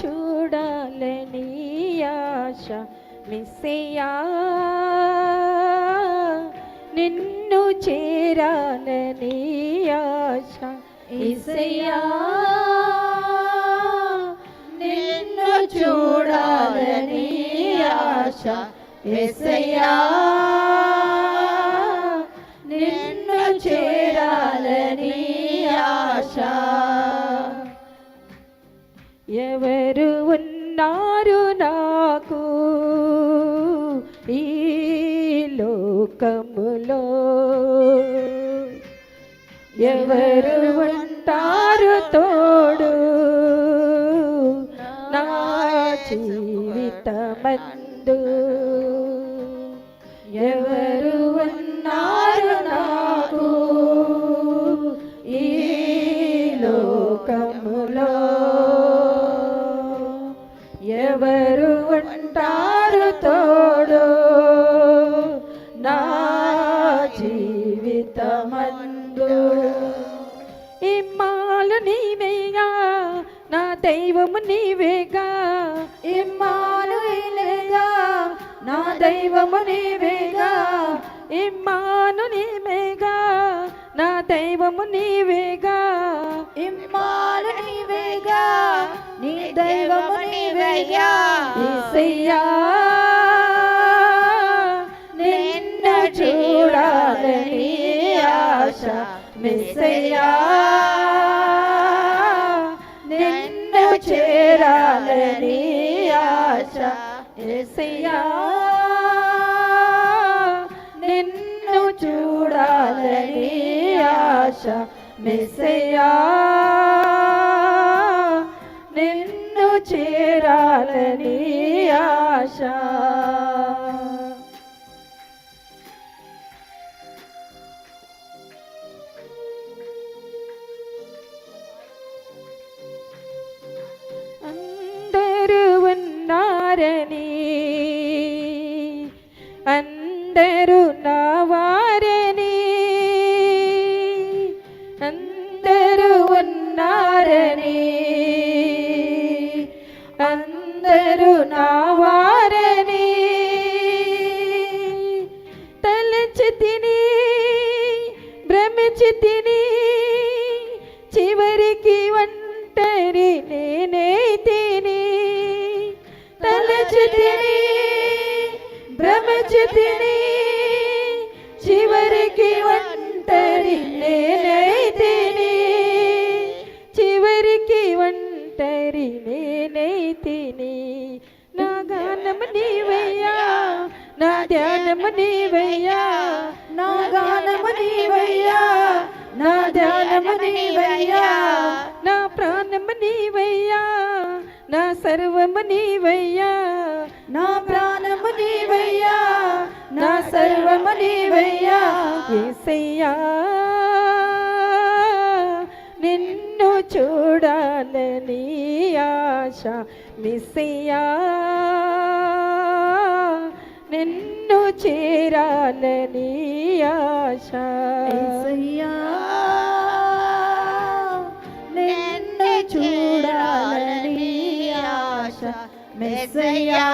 చూడాలని ఆశ మిస్సయ్యా. నిన్ను చేరాలని ఆశ ఇసయ్యా నిన్ను చూడాలని ఆశ ఎసయ్యా నిన్ను చేరాలని ఆశ. ఎవరు లోకములో ఎవరు ఉంటారు తోడు? నా జీవితమందు ఎవరు ఉన్నారు నాకు? ఈ లోకములో నీవేగా? నా దైవము నీవేగా? ఇమ్మానుయేగా నా దైవము నీవేగా? ఇమ్మాను నీవేగా నా దైవము నీవేగా? ఇమ్మాను నీవేగా? నీ దైవము నీవేగా? ఏసయ్యా నిన్న చూడాలని ఆశ. మిస్సయ్యా చేరాలని ఆశ యేసయ్యా నిన్ను చూడాలని ఆశ మిస్సయ్యా నిన్ను చేరాలని ఆశ ധരണി അന്തരുണാവാരണി അന്തരുവന്നാരണി അന്തരുണാവാ భ్రమించి తిని చివరికి ఒంటరి నేనే తిని చివరికి ఒంటరి నేనే తిని నా గానము నీవయ్యా నా ధ్యానము నీవయ్యా నా గానము నీవయ్యా నా ధ్యానము నీవయ్యా నా ప్రాణము నీవయ్యా నా సర్వము నీవయ్యా నా ప్రాణము నీవయ్యా నా సర్వము నీవయ్యా యేసయ్యా నిన్ను చూడాలని ఆశ మిస్సయ్యా నిన్ను చేరాలని ఆశ యేసయ్యా నిన్ను చూడాలని ఆశ మెస్సయ్యా